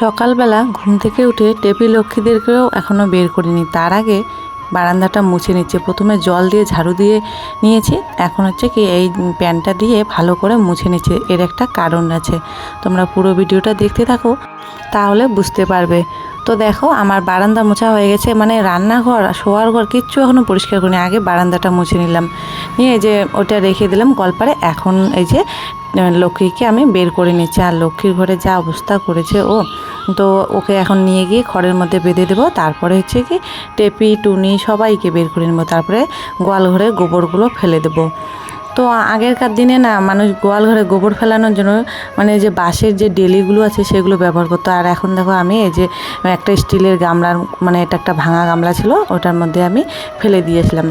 সকালবেলা ঘুম থেকে উঠে টেপি লক্ষ্মীদেরকেও এখনও বের করিনি। তার আগে বারান্দাটা মুছে নিচ্ছে। প্রথমে জল দিয়ে ঝাড়ু দিয়ে নিয়েছি। এখন হচ্ছে কি এই প্যানটা দিয়ে ভালো করে মুছে নিচ্ছে। এর একটা কারণ আছে। তোমরা পুরো ভিডিওটা দেখতে থাকো, তাহলে বুঝতে পারবে। তো দেখো, আমার বারান্দা মোছা হয়ে গেছে। মানে রান্নাঘর, শোয়ার ঘর কিচ্ছু এখনও পরিষ্কার করিনি। আগে বারান্দাটা মুছে নিলাম। নিয়ে যে ওটা রেখে দিলাম কলপারে। এখন এই যে লক্ষ্মীকে আমি বের করে নিচ্ছি। আর লক্ষ্মীর ঘরে যা অবস্থা করেছে ও তো ওকে এখন নিয়ে গিয়ে খড়ের মধ্যে বেঁধে দেবো। তারপরে হচ্ছে কি টেপি, টুনি সবাইকে বের করে নেব। তারপরে গোয়াল ঘরে গোবরগুলো ফেলে দেবো। তো আগেরকার দিনে না মানুষ গোয়াল ঘরে গোবর ফেলানোর জন্য মানে যে বাঁশের যে ডেলিগুলো আছে সেগুলো ব্যবহার করতো। আর এখন দেখো আমি এই যে একটা স্টিলের গামলার মানে এটা একটা ভাঙা গামলা ছিল, ওটার মধ্যে আমি ফেলে দিয়েছিলাম।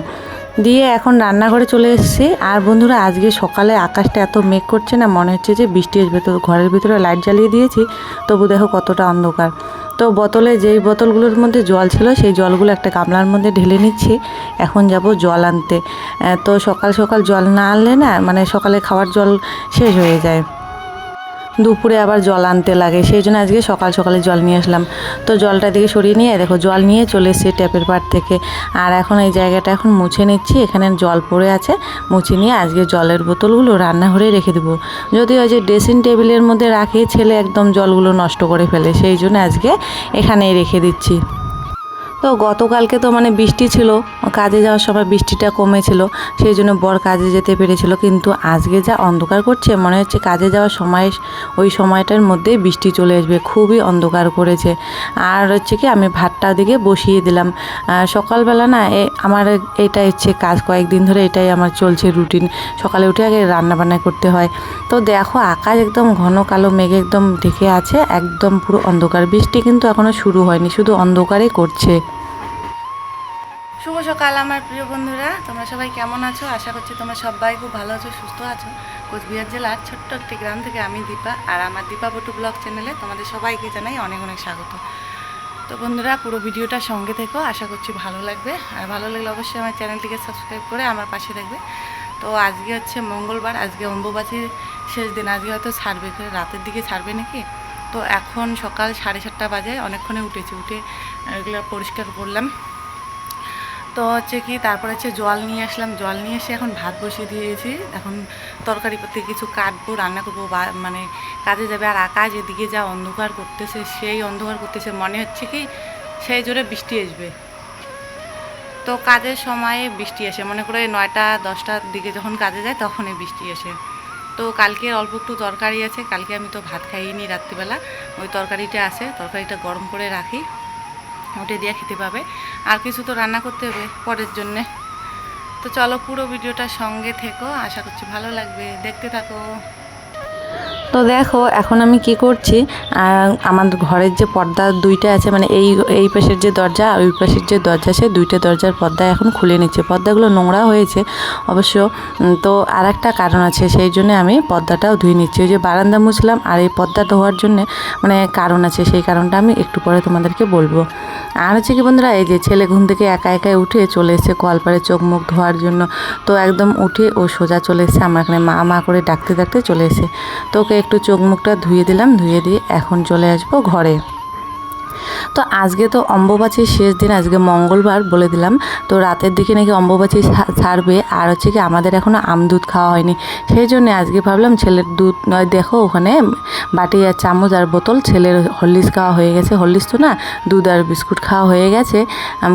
দিয়ে এখন রান্নাঘরে চলে এসেছি। আর বন্ধুরা, আজকে সকালে আকাশটা এত মেঘ করছে না, মনে হচ্ছে যে বৃষ্টি আসবে তো ঘরের ভিতরে লাইট জ্বালিয়ে দিয়েছি। তবু দেখো কতটা অন্ধকার। তো বোতলে যেই বোতলগুলোর মধ্যে জল ছিল, সেই জলগুলো একটা গামলার মধ্যে ঢেলে নিচ্ছি। এখন যাব জল আনতে। তো সকাল সকাল জল না আনলে না মানে সকালে খাওয়ার জল শেষ হয়ে যায়। দুপুরে আবার জল আনতে লাগে, সেই জন্য আজকে সকাল সকালে জল নিয়ে আসলাম। তো জলটা দিকে সরিয়ে নিয়ে, দেখো জল নিয়ে চলে এসেছি ট্যাপের পাড় থেকে। আর এখন এই জায়গাটা এখন মুছে নিচ্ছি, এখানে জল পড়ে আছে, মুছে নিয়ে আজকে জলের বোতলগুলো রান্নাঘরে রেখে দেবো। যদি ওই যে ড্রেসিং টেবিলের মধ্যে রাখে, ছেলে একদম জলগুলো নষ্ট করে ফেলে, সেই জন্য আজকে এখানেই রেখে দিচ্ছি। তো গতকালকে তো মানে বৃষ্টি ছিল, কাজে যাওয়ার সময় বৃষ্টিটা কমেছিল, সেই জন্য বর কাজে যেতে পেরেছিল, কিন্তু আজকে যা অন্ধকার করছে, মনে হচ্ছে কাজে যাওয়ার সময়, ওই সময়টার মধ্যে বৃষ্টি চলে আসবে, খুবই অন্ধকার করেছে। আর হচ্ছে কি, আমি ভাতটা দিকে বসিয়ে দিলাম। সকালবেলা না আমার এটা হচ্ছে কাজ, কয়েকদিন ধরে এটাই আমার চলছে রুটিন। সকালে উঠে আগে রান্নাবান্না করতে হয়। তো দেখো, আকাশ একদম ঘন কালো, মেঘ একদম ঢেকে আছে, একদম পুরো অন্ধকার। বৃষ্টি কিন্তু এখনও শুরু হয়নি, শুধু অন্ধকারই করছে। শুভ সকাল, আমার প্রিয় বন্ধুরা। তোমরা সবাই কেমন আছো? আশা করছি তোমরা সবাই খুব ভালো আছো, সুস্থ আছো। কোচবিহার জেলার ছোট্ট একটি গ্রাম থেকে আমি দীপা, আর আমার দীপা বটু ব্লগ চ্যানেলে তোমাদের সবাইকে জানাই অনেক অনেক স্বাগত। তো বন্ধুরা, পুরো ভিডিওটা সঙ্গে থেকো, আশা করছি ভালো লাগবে। আর ভালো লাগলে অবশ্যই আমার চ্যানেলটিকে সাবস্ক্রাইব করে আমার পাশে থাকবে। তো আজকে হচ্ছে মঙ্গলবার, আজকে অম্বুবাচীর শেষ দিন, আজকে হয়তো ছাড়বে রাতের দিকে ছাড়বে নাকি? তো এখন সকাল সাড়ে সাতটা বাজে, অনেকক্ষণে উঠেছি, উঠে এগুলো পরিষ্কার করলাম। তো হচ্ছে কি, তারপর হচ্ছে জল নিয়ে আসলাম। জল নিয়ে এসে এখন ভাত বসিয়ে দিয়েছি। এখন তরকারি করতে কিছু কাটবো, রান্না করব, বা মানে কাজে যাবে। আর আকাশ এদিকে যা অন্ধকার করতেছে, সেই অন্ধকার করতেছে, মনে হচ্ছে কি সেই জোরে বৃষ্টি আসবে। তো কাজের সময়ে বৃষ্টি আসে। মনে করে নয়টা, দশটার দিকে যখন কাজে যায়, তখনই বৃষ্টি আসে। তো কালকে অল্প একটু তরকারি আছে। কালকে আমি তো ভাত খাইনি রাত্রিবেলা। ওই তরকারিটা আছে। তরকারিটা গরম করে রাখি। ওটা দিয়ে খেতে পাবে। আর কিছু তো রান্না করতে হবে পরের জন্যে। তো চলো পুরো ভিডিওটা সঙ্গে থেকো, আশা করছি ভালো লাগবে। দেখতে থাকো। তো দেখো, এখন আমি কি করছি আমার ঘরের যে পর্দা দুইটা আছে মানে এই এই পাশের যে দরজা ওই পাশের যে দরজা আছে দুইটা দরজার পর্দা এখন খুলে নিচ্ছে। পর্দাগুলো নোংরা হয়েছে অবশ্য তো আর একটা কারণ আছে, সেই জন্য আমি পর্দাটাও ধুয়ে নিচ্ছি। ওই যে বারান্দা মুছলাম, আর এই পর্দা ধোয়ার জন্য মানে কারণ আছে, সেই কারণটা আমি একটু পরে তোমাদেরকে বলব। আর হচ্ছে কি বন্ধুরা, এই যে ছেলে ঘুম থেকে একা একাই উঠে চলে এসেছে কলপারে চোখ মুখ ধোয়ার জন্য। তো একদম উঠে ও সোজা চলে এসেছে, আমার এখানে মা মা করে ডাকতে ডাকতে চলে এসে তো ওকে একটু চোখ মুখটা ধুয়ে দিলাম, ধুয়ে দিয়ে এখন চলে আসব ঘরে। তো আজকে তো অম্বুবাচীর শেষ দিন, আজকে মঙ্গলবার বলে দিলাম। তো রাতের দিকে নাকি অম্বুবাচী ছাড়বে আর হচ্ছে কি আমাদের এখনও আম দুধ খাওয়া হয়নি। সেই জন্য আজকে ভাবলাম ছেলের দুধ, নয় দেখো ওখানে বাটি আর চামচ আর বোতল, ছেলের হরলিক্স খাওয়া হয়ে গেছে। হরলিক্স তো না, দুধ আর বিস্কুট খাওয়া হয়ে গেছে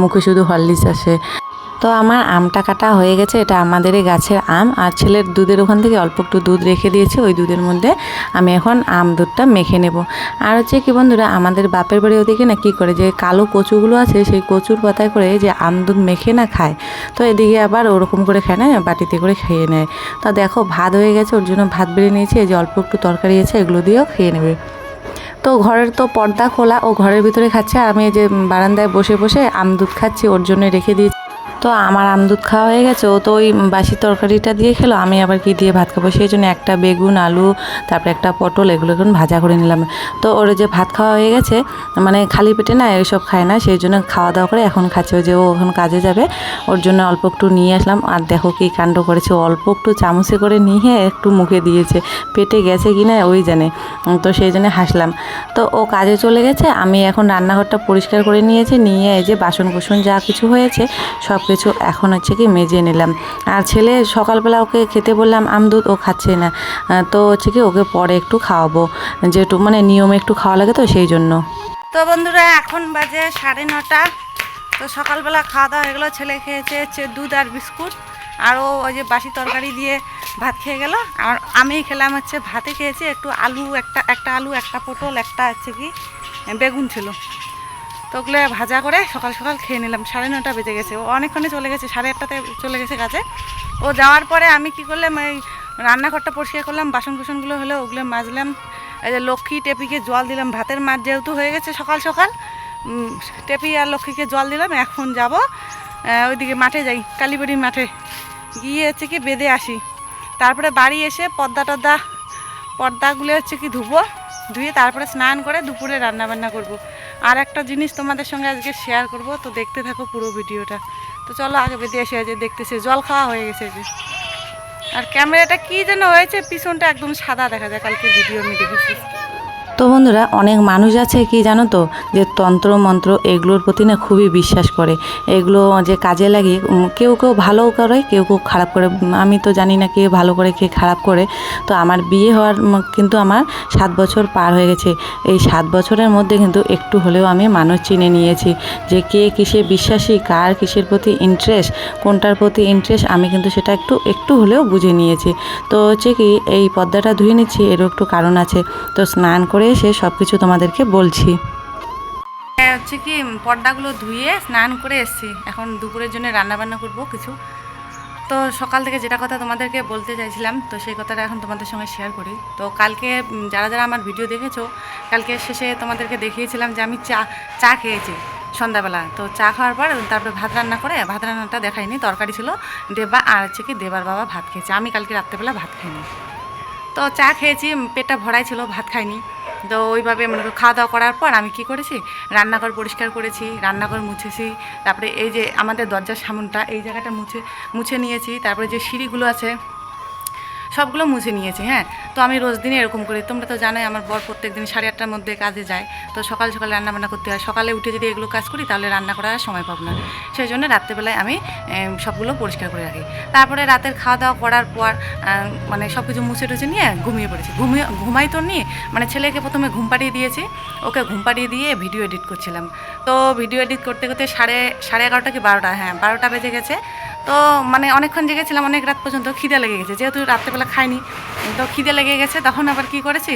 মুখে শুধু হরলিক্স আসে। তো আমার আমটা কাটা হয়ে গেছে, এটা আমাদেরই গাছের আম, আর ছেলের দুধের ওখান থেকে অল্প একটু দুধ রেখে দিয়েছি, ওই দুধের মধ্যে আমি এখন আম দুধটা মেখে নেব। আর হচ্ছে কি বন্ধুরা, আমাদের বাপের বাড়ি ওদিকে না কী করে, যে কালো কচুগুলো আছে, সেই কচুর পাতায় করে যে আম দুধ মেখে না খায়, তো এদিকে আবার ওরকম করে খায় না, বাটিতে করে খেয়ে নেয়। তা দেখো, ভাত হয়ে গেছে, ওর জন্য ভাত বেড়ে নিয়েছি, এই যে অল্প একটু তরকারি আছে, এগুলো দিয়েও খেয়ে নেবে। তো ঘরের তো পর্দা খোলা, ও ঘরের ভিতরে খাচ্ছে, আর আমি এই যে বারান্দায় বসে বসে আম দুধ খাচ্ছি, ওর জন্য রেখে দিয়েছি। তো আমার আমদুধ খাওয়া হয়ে গেছে। ও তো ওই বাসি তরকারিটা দিয়ে খেলো, আমি আবার কি দিয়ে ভাত খাব? সেই জন্য একটা বেগুন, আলু, তারপরে একটা পটল, এগুলো এখন ভাজা করে নিলাম। তো ওর যে ভাত খাওয়া হয়ে গেছে মানে খালি পেটে না এইসব খায় না, সেই জন্য খাওয়া দাওয়া করে এখন খাচ্ছে। যে ও এখন কাজে যাবে, ওর জন্য অল্প একটু নিয়ে আসলাম। আর দেখো কি কাণ্ড করেছে অল্প একটু চামচে করে নিয়ে একটু মুখে দিয়েছে। পেটে গেছে কি না, ওই জানে। তো সেই জন্য হাসলাম। তো ও কাজে চলে গেছে, আমি এখন রান্নাঘরটা পরিষ্কার করে নিয়েছি, নিয়ে এই যে বাসন কুসন যা কিছু হয়েছে সব কিছু এখন হচ্ছে কি মেজে নিলাম। আর ছেলে সকালবেলা ওকে খেতে বললাম আমদুধ ও খাচ্ছে না। তো হচ্ছে কি ওকে পরে একটু খাওয়াবো। যেহেতু মানে নিয়মে একটু খাওয়া লাগে তো সেই জন্য। তো বন্ধুরা, এখন বাজে সাড়ে নটা। তো সকালবেলা খাওয়া দাওয়া হয়ে গেলো, ছেলে খেয়েছে হচ্ছে দুধ আর বিস্কুট। আর ও ওই যে বাসি তরকারি দিয়ে ভাত খেয়ে গেল। আর আমি খেলাম হচ্ছে ভাতে খেয়েছি একটু আলু, একটা একটা আলু, একটা পটল, একটা হচ্ছে কি বেগুন ছিল। তো ওগুলো ভাজা করে সকাল সকাল খেয়ে নিলাম। সাড়ে নটা বেজে গেছে। ও অনেকক্ষণে চলে গেছে, সাড়ে আটটাতে চলে গেছে কাজে। ও যাওয়ার পরে আমি কি করলাম, এই রান্নাঘরটা পরিষ্কার করলাম বাসন কুসনগুলো হলো ওগুলো মাজলাম। এই যে লক্ষ্মী টেপিকে জল দিলাম, ভাতের মাছ যেহেতু হয়ে গেছে সকাল সকাল টেপি আর লক্ষ্মীকে জল দিলাম, এখন যাব ওইদিকে মাঠে যাই কালীবাড়ি মাঠে। গিয়ে হচ্ছে কি বেঁধে আসি। তারপরে বাড়ি এসে পর্দা টর্দা, পর্দাগুলো হচ্ছে কি ধুবো, ধুয়ে তারপরে স্নান করে দুপুরে রান্না বান্না করব। আর একটা জিনিস তোমাদের সঙ্গে আজকে শেয়ার করব, তো দেখতে থাকো পুরো ভিডিওটা। তো চলো আগে বেঁধে এসে যে দেখতেছে, জল খাওয়া হয়ে গেছে যে। আর ক্যামেরাটা কি যেন হয়েছে, পিছনটা একদম সাদা দেখা যায়, কালকে ভিডিও আমি দেখেছি। তো বন্ধুরা, অনেক মানুষ আছে কি জানো তো, যে তন্ত্র মন্ত্র এগুলোর প্রতি না খুবই বিশ্বাস করে। এগুলো যে কাজে লাগে কেউ কেউ ভালো করে, কেউ কেউ খারাপ করে। আমি তো জানি না কে ভালো করে, কে খারাপ করে। তো আমার বিয়ে হওয়ার কিন্তু আমার সাত বছর পার হয়ে গেছে। এই সাত বছরের মধ্যে কিন্তু একটু হলেও আমি মানুষ চিনে নিয়েছি যে কে কিসে বিশ্বাসী, কার কিসের প্রতি ইন্টারেস্ট কোনটার প্রতি ইন্টারেস্ট আমি কিন্তু সেটা একটু একটু হলেও বুঝে নিয়েছি। তো হচ্ছে কি, এই পর্দাটা ধুয়ে নিচ্ছি, এরও একটু কারণ আছে। তো স্নান করে এসে সব কিছু তোমাদেরকে বলছি। হ্যাঁ, হচ্ছে কি পর্দাগুলো ধুয়ে স্নান করে এসেছি। এখন দুপুরের জন্য রান্না বান্না করব কিছু। তো সকাল থেকে যেটা কথা তোমাদেরকে বলতে চাইছিলাম তো সেই কথাটা এখন তোমাদের সঙ্গে শেয়ার করি। তো কালকে যারা যারা আমার ভিডিও দেখেছ কালকে শেষে তোমাদেরকে দেখিয়েছিলাম যে আমি চা চা খেয়েছি সন্ধ্যাবেলা। তো চা খাওয়ার পর তারপরে ভাত রান্না করে ভাত রান্নাটা দেখাইনি তরকারি ছিল দেবা আর হচ্ছে কি দেবার বাবা ভাত খেয়েছে। আমি কালকে রাত্রেবেলা ভাত খাইনি। তো চা খেয়েছি পেটটা ভরাই ছিল ভাত খাইনি। তো ওইভাবে মনে খাওয়া দাওয়া করার পর আমি কি করেছি? রান্নাঘর পরিষ্কার করেছি, রান্নাঘর মুছেছি, তারপরে এই যে আমাদের দরজার সামনটা, এই জায়গাটা মুছে মুছে নিয়েছি, তারপরে যে সিঁড়িগুলো আছে সবগুলো মুছে নিয়েছি হ্যাঁ? তো আমি রোজ দিনে এরকম করি। তোমরা তো জানোই আমার বর প্রত্যেক দিন সাড়ে আটটার মধ্যে কাজে যায়। তো সকাল সকাল রান্না বান্না করতে হয়। সকালে উঠে যদি এগুলো কাজ করি, তাহলে রান্না করার সময় পাবো না। সেই জন্য রাত্রেবেলায় আমি সবগুলো পরিষ্কার করে রাখি। তারপরে রাতের খাওয়া দাওয়া করার পর মানে সব কিছু মুছে টুছে নিয়ে ঘুমিয়ে পড়েছি। ঘুমিয়ে, ঘুমাই তো নিয়ে মানে ছেলেকে প্রথমে ঘুম পাড়িয়ে দিয়েছি। ওকে ঘুম পাড়িয়ে দিয়ে ভিডিও এডিট করছিলাম। তো ভিডিও এডিট করতে করতে সাড়ে সাড়ে এগারোটা কি বারোটা? হ্যাঁ বারোটা বেজে গেছে। তো মানে অনেকক্ষণ জেগেছিলাম, অনেক রাত পর্যন্ত খিদে লেগে গেছে। যেহেতু রাত্রেবেলা খাইনি, তো খিদে লেগে গেছে, তখন আবার কি করেছি?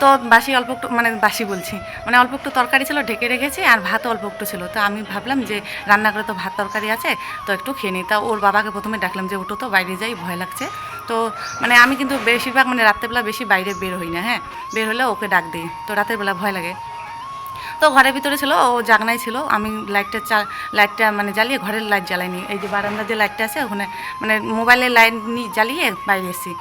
তো বাসি অল্প একটু মানে বাসি বলছি মানে অল্প একটু তরকারি ছিল, ঢেকে রেখেছি, আর ভাত অল্প একটু ছিল। তো আমি ভাবলাম যে রান্না করে তো ভাত তরকারি আছে, তো একটু খেয়ে নিই। তা ওর বাবাকে প্রথমে ডাকলাম যে ওটো তো, বাইরে যাই, ভয় লাগছে। তো মানে আমি কিন্তু বেশিরভাগ মানে রাত্রেবেলা বেশি বাইরে বের হই না হ্যাঁ? বের হলে ওকে ডাক দিই। তো রাতের বেলা ভয় লাগে। তো ঘরের ভিতরে ছিল, ও জাগনাই ছিল, আমি লাইটটা চা, লাইটটা মানে জ্বালিয়ে ঘরের লাইট জ্বালাইনি। এই যে বারান্দার যে লাইটটা আছে, ওখানে মানে মোবাইলের লাইট জ্বালিয়ে বাইরে এসেছি।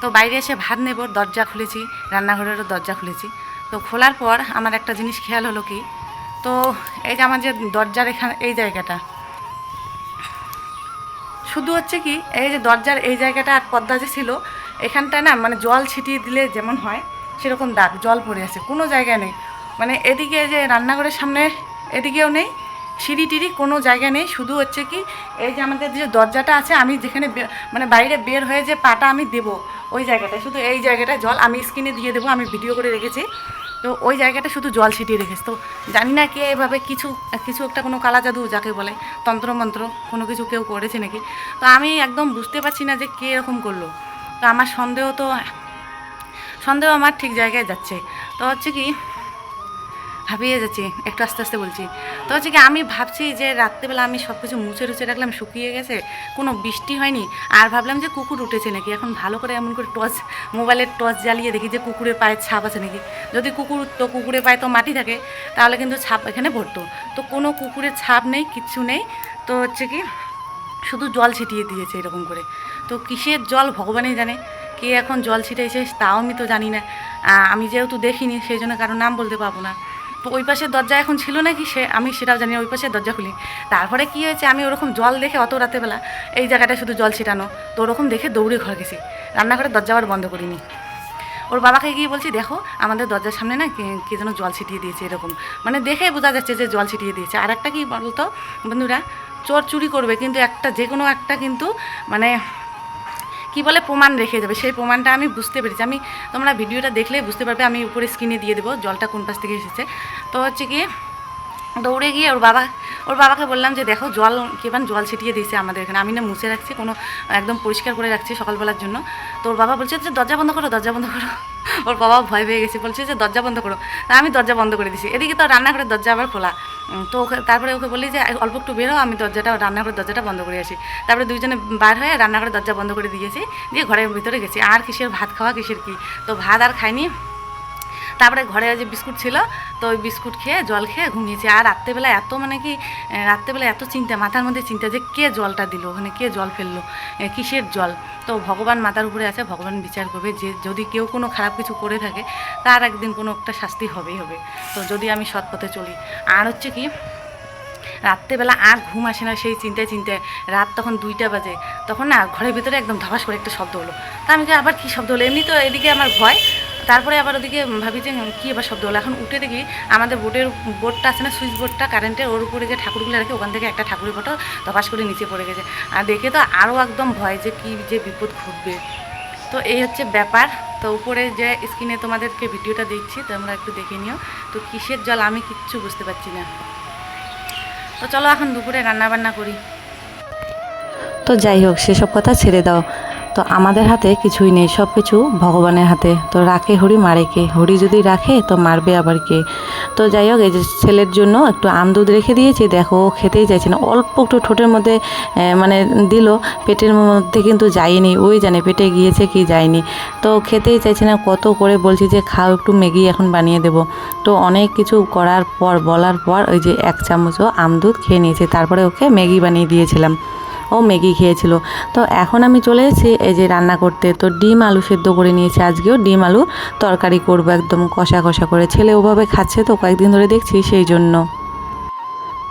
তো বাইরে এসে ভাত নেব, দরজা খুলেছি, রান্নাঘরেরও দরজা খুলেছি। তো খোলার পর আমার একটা জিনিস খেয়াল হলো কি, তো এই যে আমার যে দরজার এখানে, এই জায়গাটা। শুধু হচ্ছে কি, এই যে দরজার এই জায়গাটা আর পর্দা যে ছিল, এখানটায় না মানে জল ছিটিয়ে দিলে যেমন হয়, সেরকম দাগ, জল পড়ে আছে, কোনো জায়গায় নেই। মানে এদিকে যে রান্নাঘরের সামনে এদিকেও নেই, সিঁড়ি টিড়ি কোনো জায়গা নেই, শুধু হচ্ছে কি এই যে আমাদের যে দরজাটা আছে, আমি যেখানে মানে বাইরে বের হয়ে যে পাটা আমি দেবো, ওই জায়গাটায়, শুধু এই জায়গাটায় জল আমি স্ক্রিনে দিয়ে দেবো, আমি ভিডিও করে রেখেছি। তো ওই জায়গাটা শুধু জল ছিটিয়ে রেখেছে। তো জানি না কে এভাবে কিছু কিছু একটা কোনো কালা জাদু যাকে বলে তন্ত্রমন্ত্র কোনো কিছু কেউ করেছে নাকি? তো আমি একদম বুঝতে পারছি না যে কে এরকম করল। তো আমার সন্দেহ তো, সন্দেহ আমার ঠিক জায়গায় যাচ্ছে। তো হচ্ছে কি হাঁপিয়ে যাচ্ছি, একটু আস্তে আস্তে বলছি। তো হচ্ছে কি, আমি ভাবছি যে রাত্রেবেলা আমি সব কিছু মুছে টুছে রাখলাম, শুকিয়ে গেছে, কোনো বৃষ্টি হয়নি, আর ভাবলাম যে কুকুর উঠেছে নাকি। এখন ভালো করে এমন করে টর্চ, মোবাইলের টর্চ জ্বালিয়ে দেখি যে কুকুরের পায়ের ছাপ আছে নাকি। যদি কুকুর তো কুকুরের পায়ে তো মাটি থাকে, তাহলে কিন্তু ছাপ এখানে ভরতো। তো কোনো কুকুরের ছাপ নেই, কিচ্ছু নেই। তো হচ্ছে কি, শুধু জল ছিটিয়ে দিয়েছে এরকম করে। তো কিসের জল ভগবানই জানে, কে এখন জল ছিটাইছে তাও আমি তো জানি না। আমি যেহেতু দেখিনি, সেই জন্য কারও নাম বলতে পারব না। তো ওই পাশের দরজা এখন ছিল নাকি? সে, আমি সেটাও জানি ওই পাশের দরজা খুলি। তারপরে কি হয়েছে? আমি ওরকম জল দেখে অত রাতেবেলা এই জায়গাটা শুধু জল ছিটানো, তো ওরকম দেখে দৌড়ে ঘর গেছি। রান্নাঘরের দরজা আবার বন্ধ করিনি। ওর বাবাকে গিয়ে বলছি, দেখো, আমাদের দরজার সামনে না কে যেন জল ছিটিয়ে দিয়েছে এরকম। মানে দেখে বোঝা যাচ্ছে যে জল ছিটিয়ে দিয়েছে। আর একটা কি বলতো, বন্ধুরা, চোর চুরি করবে, কিন্তু একটা, যে কোনো একটা কিন্তু মানে কি বলে প্রমাণ রেখে যাবে সেই প্রমাণটা আমি বুঝতে পেরেছি। আমি তোমরা ভিডিওটা দেখলে বুঝতে পারবে, আমি উপরে স্ক্রিনে দিয়ে দেবো, জলটা কোন পাশ থেকে এসেছে। তো হচ্ছে কি দৌড়ে গিয়ে ওর বাবা, ওর বাবাকে বললাম যে দেখো জল, কেমন জল ছিটিয়ে দিয়েছে আমাদের এখানে। আমি না মুছে রাখছি, কোনো একদম পরিষ্কার করে রাখছি সকালবেলার জন্য। তো ওর বাবা বলছে যে দরজা বন্ধ করো, দরজা বন্ধ করো। ওর বাবা ভয় পেয়ে গেছে, বলছে যে দরজা বন্ধ করো। আমি দরজা বন্ধ করে দিছি। এদিকে তো রান্নাঘরের দরজা আবার খোলা। তো ওকে, তারপরে ওকে বলি যে অল্প একটু বেরো, আমি দরজাটা, রান্নাঘরের দরজাটা বন্ধ করে আসি। তারপরে দুইজনে বার হয়ে রান্নাঘরের দরজা বন্ধ করে দিয়েছি, দিয়ে ঘরের ভিতরে গেছি। আর কিসের ভাত খাওয়া, কিসের কি? তো ভাত আর খাইনি। তারপরে ঘরে যে বিস্কুট ছিল, তো ওই বিস্কুট খেয়ে, জল খেয়ে ঘুমিয়েছি। আর রাত্রেবেলা এত মানে কি রাত্রেবেলা এত চিন্তা, মাথার মধ্যে চিন্তা যে কে জলটা দিল, ওখানে কে জল ফেলল কিসের জল? তো ভগবান মাথার উপরে আছে, ভগবান বিচার করবে, যে যদি কেউ কোনো খারাপ কিছু করে থাকে, তার একদিন কোনো একটা শাস্তি হবেই হবে। তো যদি আমি সৎ পথে চলি। আর হচ্ছে কি, রাত্রেবেলা আর ঘুম আসে না, সেই চিন্তায় চিন্তায় রাত তখন দুইটা বাজে, তখন না ঘরের ভিতরে একদম ধবাস করে একটা শব্দ হলো। তা আমি আবার কী শব্দ হলো? এমনি তো এদিকে আমার ভয় তারপরে আবার ওদিকে ভাবি যে কী এবার শব্দ হলো? এখন উঠে দেখি আমাদের বোর্ডের বোর্ডটা আছে না, সুইচ বোর্ডটা কারেন্টের ওর উপরে যে ঠাকুরগুলো রাখে ওখান থেকে একটা ঠাকুরের ফটো তপাস করে নিচে পড়ে গেছে। আর দেখে তো আরও একদম ভয় যে কী যে বিপদ ঘটবে। তো এই হচ্ছে ব্যাপার। তো উপরে যে স্ক্রিনে তোমাদেরকে ভিডিওটা দিচ্ছি তোমরা একটু দেখে নিও। তো কিসের জল আমি কিচ্ছু বুঝতে পারছি না। তো চলো এখন দুপুরে রান্না বান্না করি। তো যাই হোক, সেসব কথা ছেড়ে দাও। তো আমাদের হাতে কিছুই নেই সব কিছু ভগবানের হাতে। তো রাখে হরি, মারে কে? হরি যদি রাখে, তো মারবে আবার কে? তো যাই হোক, এই যে ছেলের জন্য একটু আম দুধ রেখে দিয়েছি। দেখো খেতেই চাইছে না। অল্প একটু ঠোঁটের মধ্যে মানে দিল। পেটের মধ্যে কিন্তু যায়নি। ওই জানে, পেটে গিয়েছে কি যায়নি। তো খেতেই চাইছে না। কত করে বলছি যে, খাও, একটু ম্যাগি এখন বানিয়ে দেবো। তো অনেক কিছু করার পর, বলার পর, ওই যে এক চামচও আম দুধ খেয়ে নিয়েছে। তারপরে ওকে ম্যাগি বানিয়ে দিয়েছিলাম। ও ম্যাগি খেয়েছিল। তো এখন আমি চলে এসেছি এই যে রান্না করতে। তো ডিম আলু সেদ্ধ করে নিয়েছি। আজকেও ডিম আলু তরকারি করব একদম কষা কষা করে। ছেলে ওভাবে খাচ্ছে তো কয়েকদিন ধরে দেখছি সেই জন্য।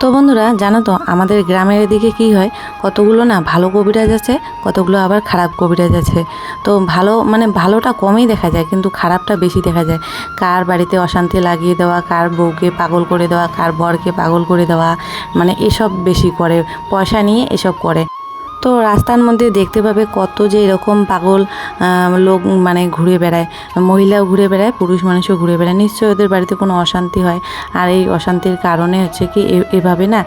তো বন্ধুরা, জানো তো, আমাদের গ্রামের এদিকে কি হয়, কতগুলো না ভালো কবিরাজ আছে, কতগুলো আবার খারাপ কবিরাজ আছে। তো ভালো মানে ভালোটা কমই দেখা যায়, কিন্তু খারাপটা বেশি দেখা যায়। কার বাড়িতে অশান্তি লাগিয়ে দেওয়া, কার বউকে পাগল করে দেওয়া, কার বরকে পাগল করে দেওয়া মানে এসব বেশি করে, পয়সা নিয়ে এসব করে। তো রাস্তার মধ্যে দেখতে পাবে কত যে এরকম পাগল লোক মানে ঘুরে বেড়ায়। মহিলাও ঘুরে বেড়ায়, পুরুষ মানুষও ঘুরে বেড়ায়। নিশ্চয়ই ওদের বাড়িতে কোনো অশান্তি হয়। আর এই অশান্তির কারণে হচ্ছে কি এভাবে না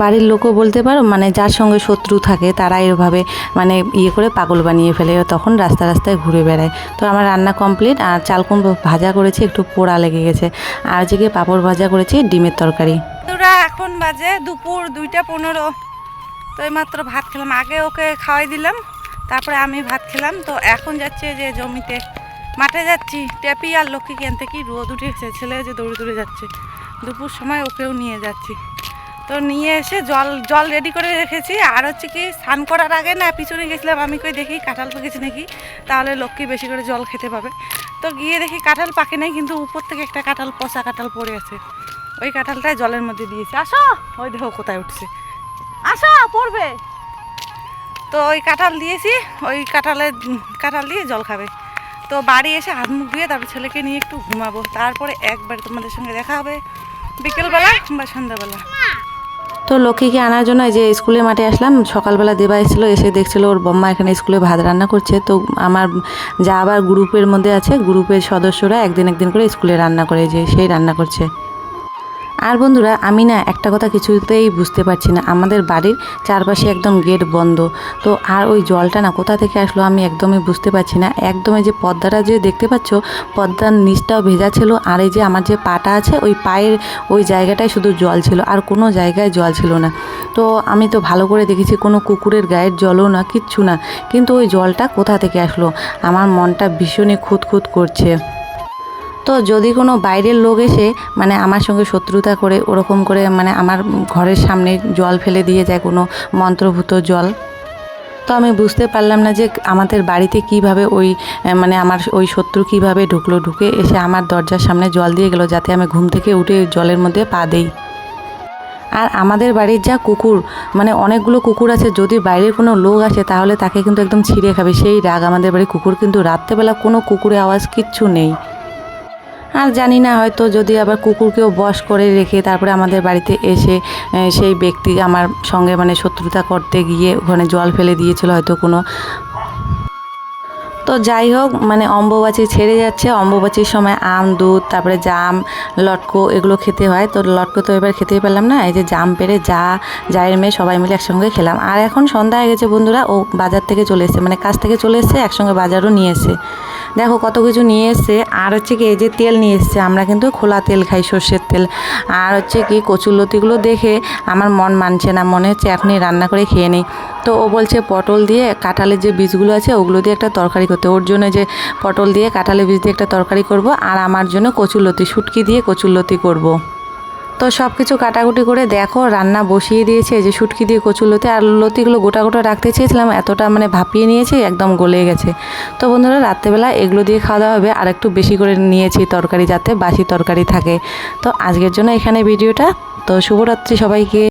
বাড়ির লোকও বলতে পারো মানে যার সঙ্গে শত্রু থাকে তারা এভাবে মানে ইয়ে করে পাগল বানিয়ে ফেলে। তখন রাস্তা রাস্তায় ঘুরে বেড়ায়। তো আমার রান্না কমপ্লিট, আর চাল ভাজা করেছি, একটু পোড়া লেগে গেছে। আর আজকে পাঁপড় ভাজা করেছি, ডিমের তরকারি। তোরা এখন বাজে দুপুর দুইটা পনেরো। তো এইমাত্র ভাত খেলাম। আগে ওকে খাওয়াই দিলাম, তারপরে আমি ভাত খেলাম। তো এখন যাচ্ছে যে জমিতে। মাঠে যাচ্ছি টেপি আর লক্ষ্মীকে আনতে। কি রোদ উঠেছে, ছেলে যে দৌড়ে দৌড়ে যাচ্ছে। দুপুর সময় ওকেও নিয়ে যাচ্ছি। তো নিয়ে এসে জল জল রেডি করে রেখেছি। আর হচ্ছে কি, স্নান করার আগে না, পিছনে গেছিলাম। আমি কই দেখি কাঁঠাল পেকেছে নাকি? তাহলে লক্ষ্মী বেশি করে জল খেতে পাবে। তো গিয়ে দেখি কাঁঠাল পাকে নাই, কিন্তু উপর থেকে একটা কাঁঠাল, পচা কাঁঠাল পড়ে আছে। ওই কাঁঠালটাই জলের মধ্যে দিয়েছে। আসো! ওই দেখো কোথায় উঠছে। আসো পড়বে। তো ওই কাঁঠাল দিয়েছি ওই কাঁঠালের কাঁঠাল দিয়ে জল খাবে। তো বাড়ি এসে হাত মুখ ধুয়ে তারপর ছেলেকে নিয়ে একটু ঘুমাবো। তারপরে একবার তোমাদের সঙ্গে দেখা হবে। বিকেলবেলা বা সন্ধ্যাবেলা। তো লক্ষ্মীকে আনার জন্য এই যে স্কুলের মাঠে আসলাম সকালবেলা দেবা এসেছিল এসে দেখছিল ওর বম্মা এখানে স্কুলে ভাত রান্না করছে। তো আমার যা আবার গ্রুপের মধ্যে আছে গ্রুপের সদস্যরা একদিন একদিন করে স্কুলে রান্না করে যে সেই রান্না করছে। আর বন্ধুরা, আমি না একটা কথা কিছুতেই বুঝতে পারছি না। আমাদের বাড়ির চারপাশে একদম গেট বন্ধ। তো আর ওই জলটা না কোথা থেকে আসলো আমি একদমই বুঝতে পারছি না। একদমই যে পদ্মাটা যে দেখতে পাচ্ছ, পদ্মার নিচটাও ভেজা ছিল আর এই যে আমার যে পাটা আছে, ওই পায়ের ওই জায়গাটায় শুধু জল ছিল আর কোনো জায়গায় জল ছিল না। তো আমি তো ভালো করে দেখেছি, কোনো কুকুরের গায়ের জলও না, কিচ্ছু না। কিন্তু ওই জলটা কোথা থেকে আসলো? আমার মনটা ভীষণই খুঁতখুত করছে। তো যদি কোনো বাইরের লোক এসে মানে আমার সঙ্গে শত্রুতা করে ওরকম করে মানে আমার ঘরের সামনে জল ফেলে দিয়ে যায় কোনো মন্ত্রভূত জল, তো আমি বুঝতে পারলাম না যে আমাদের বাড়িতে কীভাবে ওই মানে আমার ওই শত্রু কীভাবে ঢুকলো, ঢুকে এসে আমার দরজার সামনে জল দিয়ে গেলো যাতে আমি ঘুম থেকে উঠে জলের মধ্যে পা দেই। আর আমাদের বাড়ির যা কুকুর মানে অনেকগুলো কুকুর আছে, যদি বাইরের কোনো লোক আসে তাহলে তাকে কিন্তু একদম ছিঁড়ে খাবে। সেই রাগ আমাদের বাড়ির কুকুর কিন্তু রাত্রেবেলা কোনো কুকুরের আওয়াজ কিচ্ছু নেই। আর জানি না, হয়তো যদি আবার কুকুরকেও বশ করে রেখে তারপরে আমাদের বাড়িতে এসে সেই ব্যক্তি আমার সঙ্গে মানে শত্রুতা করতে গিয়ে ওখানে জল ফেলে দিয়েছিল হয়তো কোনো। তো যাই হোক মানে অম্বুবাচি ছেড়ে যাচ্ছে। অম্বুবাচির সময় আম, দুধ, তারপরে জাম, লটকো এগুলো খেতে হয়। তো লটকো তো এবার খেতেই পারলাম না, এই যে জাম পেরে যা জায়ের মেয়ে সবাই মিলে একসঙ্গে খেলাম। আর এখন সন্ধ্যা হয়ে গেছে বন্ধুরা, ও বাজার থেকে চলে এসছে মানে কাজ থেকে চলে এসছে, একসঙ্গে বাজারও নিয়ে এসছে। দেখো কত কিছু নিয়ে এসছে। আর হচ্ছে কি এই যে তেল নিয়ে এসছে, আমরা কিন্তু খোলা তেল খাই, সর্ষের তেল। আর হচ্ছে কি কচুরলতিগুলো দেখে আমার মন মানছে না, মনে হচ্ছে এখনই রান্না করে খেয়ে নিই। তো ও বলছে পটল দিয়ে কাঁঠালের যে বীজগুলো আছে, ওগুলো দিয়ে একটা তরকারি করতে। ওর জন্য যে পটল দিয়ে কাঁঠালের বীজ দিয়ে একটা তরকারি করব, আর আমার জন্য কচুরলতি, শুটকি দিয়ে কচুরলতি করব। তো সব কিছু কাটাকুটি করে দেখো, রান্না বসিয়ে দিয়েছে যে শুটকি দিয়ে কচুলোতে আর লতিগুলো গোটা গোটা রাখতে চেয়েছিলাম, এতটা মানে ভাপিয়ে নিয়েছি, একদম গলে গেছে। তো বন্ধুরা, রাত্রেবেলা এগুলো দিয়ে খাওয়া দাওয়া হবে, আর একটু বেশি করে নিয়েছি তরকারি যাতে বাসি তরকারি থাকে। তো আজকের জন্য এখানে ভিডিওটা, তো শুভরাত্রি সবাইকে।